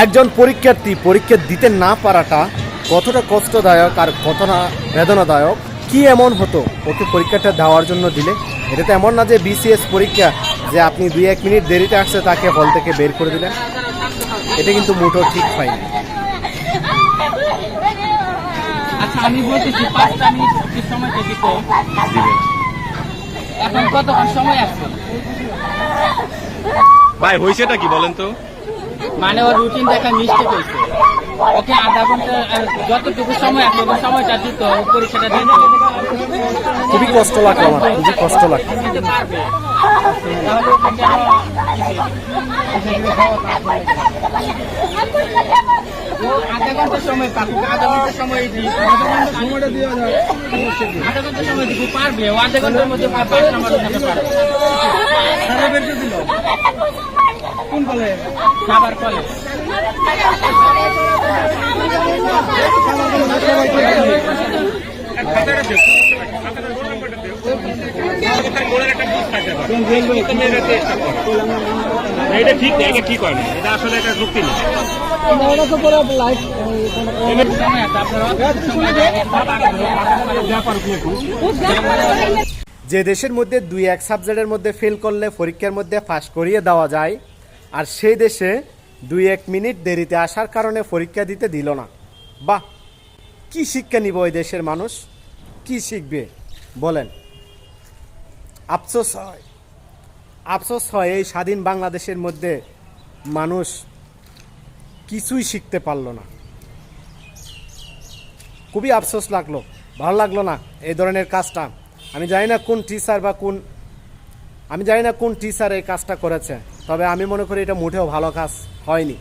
একজন পরীক্ষার্থী পরীক্ষা দিতে না পারাটা কতটা কষ্টদায়ক আর কতটা বেদনাদায়ক? কি এমন হতো? ওকে পরীক্ষাটা দেওয়ার জন্য দিলে? এটা তো এমন না যে বিসিএস পরীক্ষা যে আপনি দুই এক মিনিট দেরিতে আসছে তাকে হল থেকে বের করে দিলেন। এটা কিন্তু মুঠো ঠিক হয়নি। আচ্ছা আমি বলতেছি পাঁচটা মিনিট কি সময়টা এখন কতক্ষণ সময় আছে? ভাই হয়েছেটা কি বলেন তো? মানে ওর রুটিন দেখা মিস্টেক হয়েছে ওকে আধা ঘণ্টা যতটুকু সময় আছে ওই সময়টা দিত ও পরীক্ষাটা দিতে খুবই কষ্ট লাগল আমার খুবই কষ্ট লাগল। ওকে আধা ঘণ্টা সময় পাকুক আধা ঘণ্টা সময় দিই। সময়টা দেওয়া আধা ঘণ্টা সময় পারবে। ও আধা ঘণ্টার মধ্যে পাঁচ নাম্বার পারবে। সারা বেরতে দিল? কোন কলে খাবার ফলে এটা ঠিক না এটা ঠিক হয় না? এটা আসলে একটা যুক্তি না। যে দেশের মধ্যে দুই এক সাবজেক্টের মধ্যে ফেল করলে পরীক্ষার মধ্যে ফাঁস করিয়ে দেওয়া যায় আর সেই দেশে দুই এক মিনিট দেরিতে আসার কারণে পরীক্ষা দিতে দিল না। বাহ, কি শিক্ষা নিব ওই দেশের মানুষ? কি শিখবে? বলেন। আফসোস হয়। আফসোস হয় এই স্বাধীন বাংলাদেশের মধ্যে মানুষ কিছুই শিখতে পারল না। খুবই আফসোস লাগল, ভালো লাগল না এই ধরনের কাজটা। আমি জানি না কোন টিচার বা কোন আমি জানি না কোন টিচার এই কাজটা করেছে, তবে আমি মনে করি এটা মোটেও ভালো কাজ হয়নি।